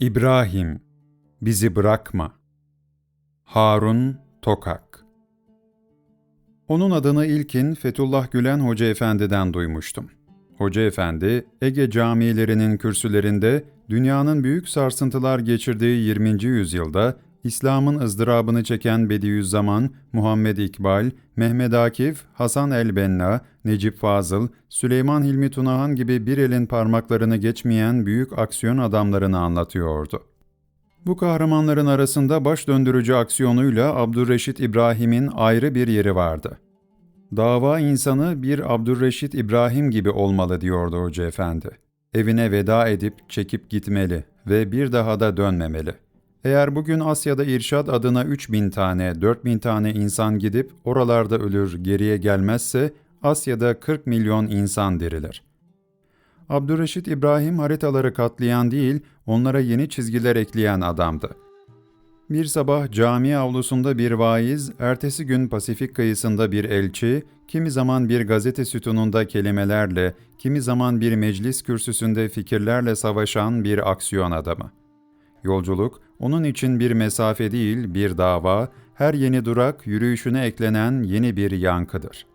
İbrahim, bizi bırakma. Harun Tokak Onun adını ilkin Fethullah Gülen Hoca Efendi'den duymuştum. Hoca Efendi, Ege camilerinin kürsülerinde dünyanın büyük sarsıntılar geçirdiği 20. yüzyılda İslam'ın ızdırabını çeken Bediüzzaman, Muhammed İkbal, Mehmet Akif, Hasan el-Benna, Necip Fazıl, Süleyman Hilmi Tunahan gibi bir elin parmaklarını geçmeyen büyük aksiyon adamlarını anlatıyordu. Bu kahramanların arasında baş döndürücü aksiyonuyla Abdurreşit İbrahim'in ayrı bir yeri vardı. Dava insanı bir Abdurreşit İbrahim gibi olmalı diyordu Hoca Efendi. Evine veda edip çekip gitmeli ve bir daha da dönmemeli.'' Eğer bugün Asya'da irşad adına 3000 tane, 4000 tane insan gidip oralarda ölür, geriye gelmezse Asya'da 40 milyon insan dirilir. Abdurreşit İbrahim haritaları katlayan değil, onlara yeni çizgiler ekleyen adamdı. Bir sabah cami avlusunda bir vaiz, ertesi gün Pasifik kıyısında bir elçi, kimi zaman bir gazete sütununda kelimelerle, kimi zaman bir meclis kürsüsünde fikirlerle savaşan bir aksiyon adamı. Yolculuk, onun için bir mesafe değil, bir dava, her yeni durak yürüyüşüne eklenen yeni bir yankıdır.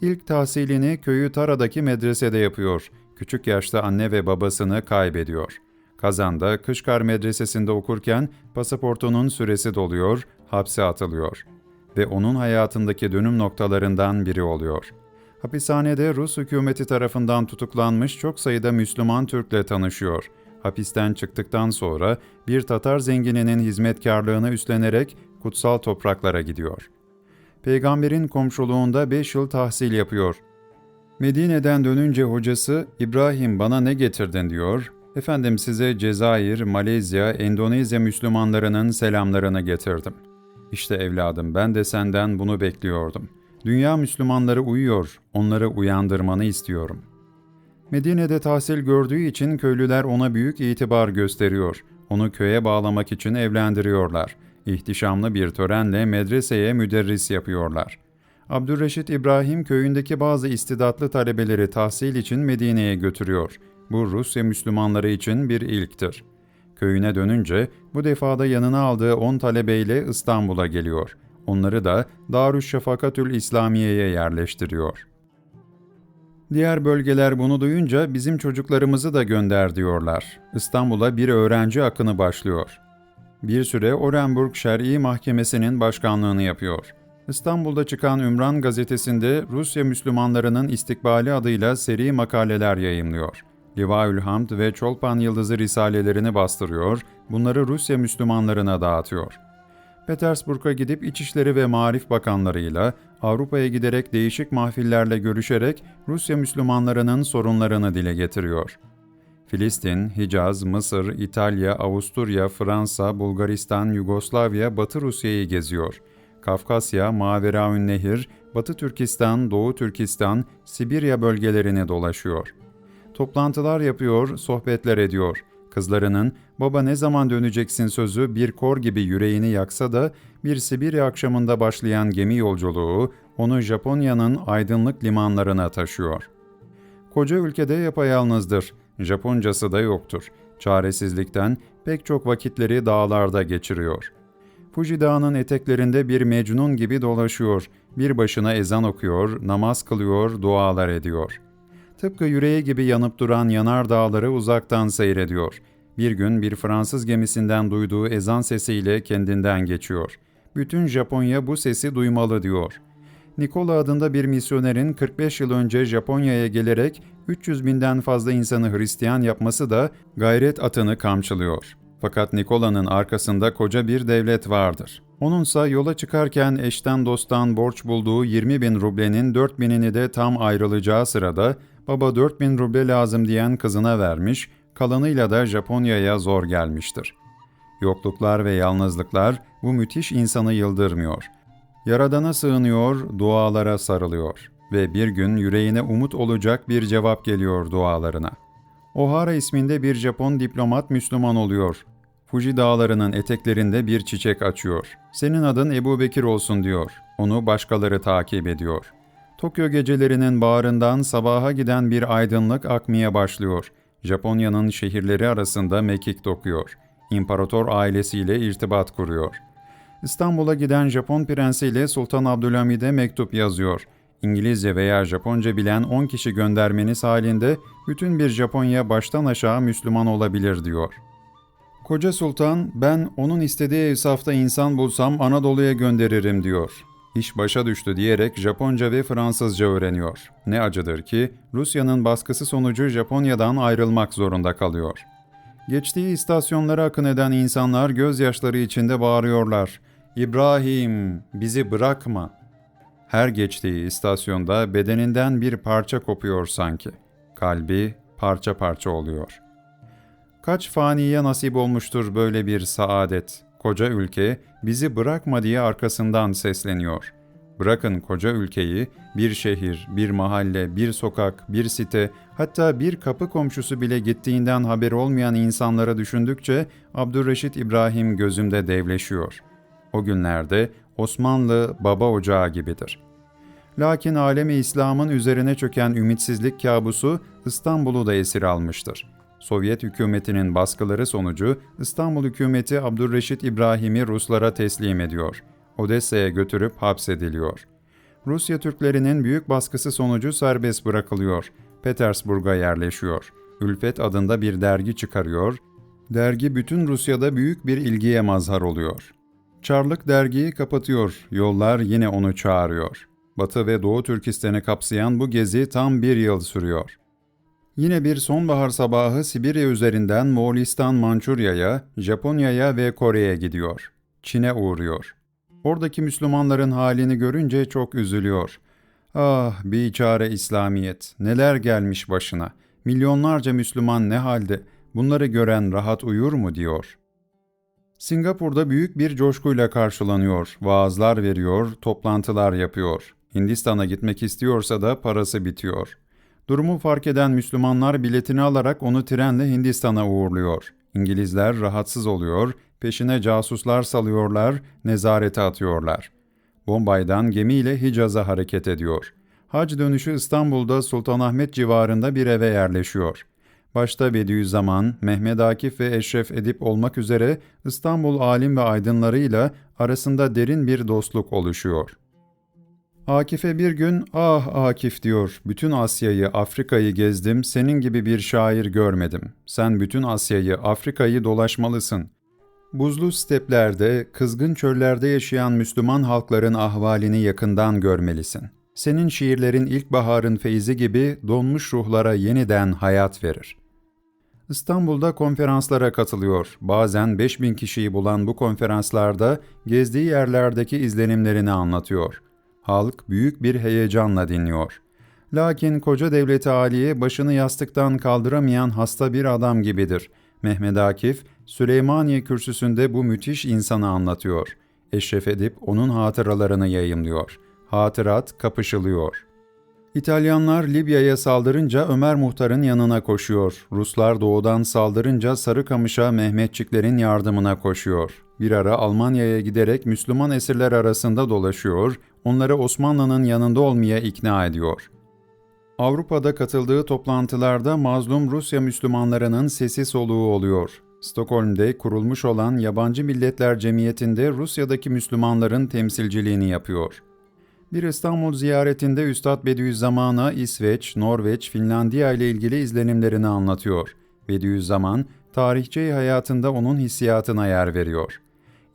İlk tahsilini köyü Tara'daki medresede yapıyor. Küçük yaşta anne ve babasını kaybediyor. Kazan'da Kışkar Medresesi'nde okurken pasaportunun süresi doluyor, hapse atılıyor. Ve onun hayatındaki dönüm noktalarından biri oluyor. Hapishanede Rus hükümeti tarafından tutuklanmış çok sayıda Müslüman Türk'le tanışıyor.'' Hapisten çıktıktan sonra bir Tatar zengininin hizmetkarlığını üstlenerek kutsal topraklara gidiyor. Peygamberin komşuluğunda beş yıl tahsil yapıyor. Medine'den dönünce hocası İbrahim bana ne getirdin diyor. Efendim size Cezayir, Malezya, Endonezya Müslümanlarının selamlarını getirdim. İşte evladım ben de senden bunu bekliyordum. Dünya Müslümanları uyuyor, onları uyandırmanı istiyorum. Medine'de tahsil gördüğü için köylüler ona büyük itibar gösteriyor. Onu köye bağlamak için evlendiriyorlar. İhtişamlı bir törenle medreseye müderris yapıyorlar. Abdülreşit İbrahim köyündeki bazı istidatlı talebeleri tahsil için Medine'ye götürüyor. Bu Rusya Müslümanları için bir ilktir. Köyüne dönünce bu defada yanına aldığı 10 talebeyle İstanbul'a geliyor. Onları da Darüşşafakatül İslamiye'ye yerleştiriyor. Diğer bölgeler bunu duyunca bizim çocuklarımızı da gönder diyorlar. İstanbul'a bir öğrenci akını başlıyor. Bir süre Orenburg Şer'i Mahkemesi'nin başkanlığını yapıyor. İstanbul'da çıkan Ümran gazetesinde Rusya Müslümanlarının istikbali adıyla seri makaleler yayımlıyor. Livaül Hamd ve Çolpan Yıldızı risalelerini bastırıyor, bunları Rusya Müslümanlarına dağıtıyor.'' Petersburg'a gidip İçişleri ve Marif Bakanlarıyla, Avrupa'ya giderek değişik mahfillerle görüşerek Rusya Müslümanlarının sorunlarını dile getiriyor. Filistin, Hicaz, Mısır, İtalya, Avusturya, Fransa, Bulgaristan, Yugoslavya, Batı Rusya'yı geziyor. Kafkasya, Maveraün Nehir, Batı Türkistan, Doğu Türkistan, Sibirya bölgelerini dolaşıyor. Toplantılar yapıyor, sohbetler ediyor. Kızlarının baba ne zaman döneceksin sözü bir kor gibi yüreğini yaksa da bir Sibirya akşamında başlayan gemi yolculuğu onu Japonya'nın aydınlık limanlarına taşıyor. Koca ülkede yapayalnızdır. Japoncası da yoktur. Çaresizlikten pek çok vakitleri dağlarda geçiriyor. Fuji Dağı'nın eteklerinde bir mecnun gibi dolaşıyor. Bir başına ezan okuyor, namaz kılıyor, dualar ediyor.'' Tıpkı yüreği gibi yanıp duran yanar dağları uzaktan seyrediyor. Bir gün bir Fransız gemisinden duyduğu ezan sesiyle kendinden geçiyor. Bütün Japonya bu sesi duymalı diyor. Nikola adında bir misyonerin 45 yıl önce Japonya'ya gelerek 300 binden fazla insanı Hristiyan yapması da gayret atını kamçılıyor. Fakat Nikola'nın arkasında koca bir devlet vardır. Onunsa yola çıkarken eşten dosttan borç bulduğu 20 bin rublenin 4 binini de tam ayrılacağı sırada baba 4000 ruble lazım diyen kızına vermiş, kalanıyla da Japonya'ya zor gelmiştir. Yokluklar ve yalnızlıklar bu müthiş insanı yıldırmıyor. Yaradana sığınıyor, dualara sarılıyor ve bir gün yüreğine umut olacak bir cevap geliyor dualarına. Ohara isminde bir Japon diplomat Müslüman oluyor. Fuji dağlarının eteklerinde bir çiçek açıyor. Senin adın Ebu Bekir olsun diyor. Onu başkaları takip ediyor.'' Tokyo gecelerinin bağrından sabaha giden bir aydınlık akmaya başlıyor. Japonya'nın şehirleri arasında mekik dokuyor. İmparator ailesiyle irtibat kuruyor. İstanbul'a giden Japon prensiyle Sultan Abdülhamid'e mektup yazıyor. İngilizce veya Japonca bilen 10 kişi göndermeniz halinde bütün bir Japonya baştan aşağı Müslüman olabilir diyor. Koca Sultan, ben onun istediği evsafta insan bulsam Anadolu'ya gönderirim diyor. İş başa düştü diyerek Japonca ve Fransızca öğreniyor. Ne acıdır ki Rusya'nın baskısı sonucu Japonya'dan ayrılmak zorunda kalıyor. Geçtiği istasyonlara akın eden insanlar gözyaşları içinde bağırıyorlar. İbrahim, bizi bırakma. Her geçtiği istasyonda bedeninden bir parça kopuyor sanki. Kalbi parça parça oluyor. Kaç faniye nasip olmuştur böyle bir saadet. Koca ülke bizi bırakma diye arkasından sesleniyor. Bırakın koca ülkeyi, bir şehir, bir mahalle, bir sokak, bir site, hatta bir kapı komşusu bile gittiğinden haberi olmayan insanlara düşündükçe Abdülreşit İbrahim gözümde devleşiyor. O günlerde Osmanlı baba ocağı gibidir. Lakin alemi İslam'ın üzerine çöken ümitsizlik kabusu İstanbul'u da esir almıştır. Sovyet hükümetinin baskıları sonucu İstanbul hükümeti Abdülreşit İbrahim'i Ruslara teslim ediyor. Odessa'ya götürüp hapsediliyor. Rusya Türklerinin büyük baskısı sonucu serbest bırakılıyor. Petersburg'a yerleşiyor. Ülfet adında bir dergi çıkarıyor. Dergi bütün Rusya'da büyük bir ilgiye mazhar oluyor. Çarlık dergiyi kapatıyor, yollar yine onu çağırıyor. Batı ve Doğu Türkistan'ı kapsayan bu gezi tam bir yıl sürüyor. Yine bir sonbahar sabahı Sibirya üzerinden Moğolistan Mançurya'ya, Japonya'ya ve Kore'ye gidiyor. Çin'e uğruyor. Oradaki Müslümanların halini görünce çok üzülüyor. Ah biçare İslamiyet, neler gelmiş başına. Milyonlarca Müslüman ne halde, bunları gören rahat uyur mu diyor. Singapur'da büyük bir coşkuyla karşılanıyor, vaazlar veriyor, toplantılar yapıyor. Hindistan'a gitmek istiyorsa da parası bitiyor.'' Durumu fark eden Müslümanlar biletini alarak onu trenle Hindistan'a uğurluyor. İngilizler rahatsız oluyor, peşine casuslar salıyorlar, nezarete atıyorlar. Bombay'dan gemiyle Hicaz'a hareket ediyor. Hac dönüşü İstanbul'da Sultanahmet civarında bir eve yerleşiyor. Başta Bediüzzaman, Mehmet Akif ve Eşref Edip olmak üzere İstanbul alim ve aydınlarıyla arasında derin bir dostluk oluşuyor. Akif'e bir gün ah Akif diyor bütün Asya'yı Afrika'yı gezdim senin gibi bir şair görmedim. Sen bütün Asya'yı Afrika'yı dolaşmalısın. Buzlu steplerde, kızgın çöllerde yaşayan Müslüman halkların ahvalini yakından görmelisin. Senin şiirlerin ilkbaharın feyzi gibi donmuş ruhlara yeniden hayat verir. İstanbul'da konferanslara katılıyor. Bazen 5000 kişiyi bulan bu konferanslarda gezdiği yerlerdeki izlenimlerini anlatıyor.'' Halk büyük bir heyecanla dinliyor. Lakin koca devleti aliye başını yastıktan kaldıramayan hasta bir adam gibidir. Mehmet Akif, Süleymaniye kürsüsünde bu müthiş insanı anlatıyor. Eşref Edip onun hatıralarını yayımlıyor. Hatırat kapışılıyor. İtalyanlar Libya'ya saldırınca Ömer Muhtar'ın yanına koşuyor. Ruslar doğudan saldırınca Sarıkamış'a Mehmetçiklerin yardımına koşuyor. Bir ara Almanya'ya giderek Müslüman esirler arasında dolaşıyor, onları Osmanlı'nın yanında olmaya ikna ediyor. Avrupa'da katıldığı toplantılarda mazlum Rusya Müslümanlarının sesi soluğu oluyor. Stockholm'de kurulmuş olan Yabancı Milletler Cemiyeti'nde Rusya'daki Müslümanların temsilciliğini yapıyor. Bir İstanbul ziyaretinde Üstad Bediüzzaman'a İsveç, Norveç, Finlandiya ile ilgili izlenimlerini anlatıyor. Bediüzzaman, tarihçi hayatında onun hissiyatına yer veriyor.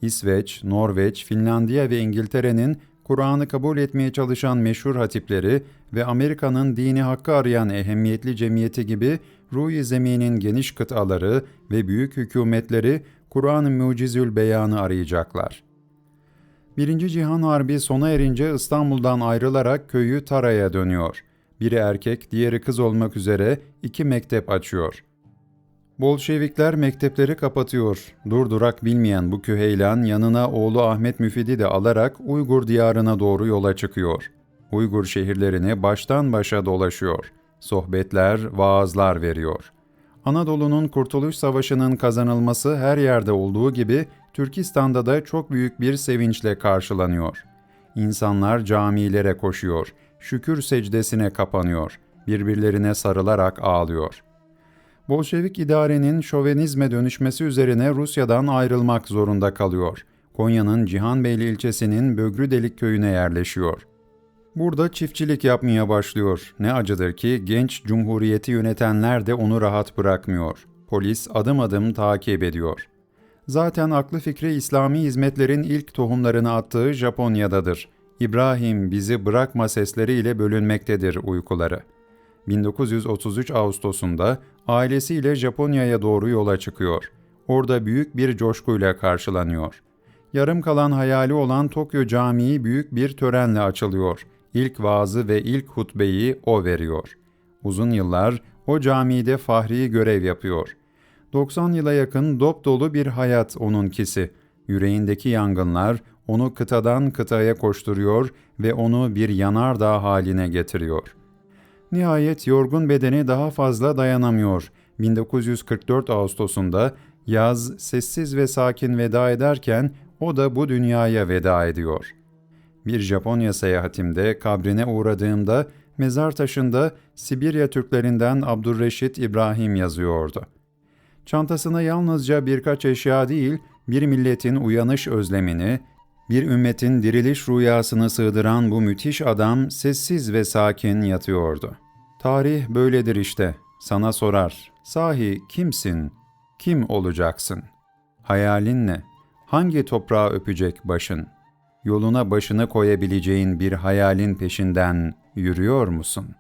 İsveç, Norveç, Finlandiya ve İngiltere'nin Kur'an'ı kabul etmeye çalışan meşhur hatipleri ve Amerika'nın dini hakkı arayan ehemmiyetli cemiyeti gibi ruh zeminin geniş kıtaları ve büyük hükümetleri Kur'an-ı Mucizül Beyan'ı arayacaklar. Birinci Cihan Harbi sona erince İstanbul'dan ayrılarak köyü Tara'ya dönüyor. Biri erkek, diğeri kız olmak üzere iki mektep açıyor. Bolşevikler mektepleri kapatıyor. Durdurak bilmeyen bu küheylan yanına oğlu Ahmet Müfid'i de alarak Uygur diyarına doğru yola çıkıyor. Uygur şehirlerini baştan başa dolaşıyor. Sohbetler, vaazlar veriyor. Anadolu'nun Kurtuluş Savaşı'nın kazanılması her yerde olduğu gibi Türkistan'da da çok büyük bir sevinçle karşılanıyor. İnsanlar camilere koşuyor, şükür secdesine kapanıyor, birbirlerine sarılarak ağlıyor. Bolşevik idarenin şovenizme dönüşmesi üzerine Rusya'dan ayrılmak zorunda kalıyor. Konya'nın Cihanbeyli ilçesinin Bögrüdelik köyüne yerleşiyor. Burada çiftçilik yapmaya başlıyor. Ne acıdır ki genç cumhuriyeti yönetenler de onu rahat bırakmıyor. Polis adım adım takip ediyor. Zaten aklı fikri İslami hizmetlerin ilk tohumlarını attığı Japonya'dadır. İbrahim bizi bırakma sesleriyle bölünmektedir uykuları. 1933 Ağustos'unda ailesiyle Japonya'ya doğru yola çıkıyor. Orada büyük bir coşkuyla karşılanıyor. Yarım kalan hayali olan Tokyo Camii büyük bir törenle açılıyor. İlk vaazı ve ilk hutbeyi o veriyor. Uzun yıllar o camide fahri görev yapıyor. 90 yıla yakın dop dolu bir hayat onunkisi. Yüreğindeki yangınlar onu kıtadan kıtaya koşturuyor ve onu bir yanardağ haline getiriyor. Nihayet yorgun bedeni daha fazla dayanamıyor. 1944 Ağustos'unda yaz sessiz ve sakin veda ederken o da bu dünyaya veda ediyor. Bir Japonya seyahatimde kabrine uğradığımda mezar taşında Sibirya Türklerinden Abdurreşit İbrahim yazıyordu. Çantasına yalnızca birkaç eşya değil, bir milletin uyanış özlemini, bir ümmetin diriliş rüyasını sığdıran bu müthiş adam sessiz ve sakin yatıyordu. Tarih böyledir işte. Sana sorar. Sahi kimsin? Kim olacaksın? Hayalin ne? Hangi toprağı öpecek başın? Yoluna başını koyabileceğin bir hayalin peşinden yürüyor musun?''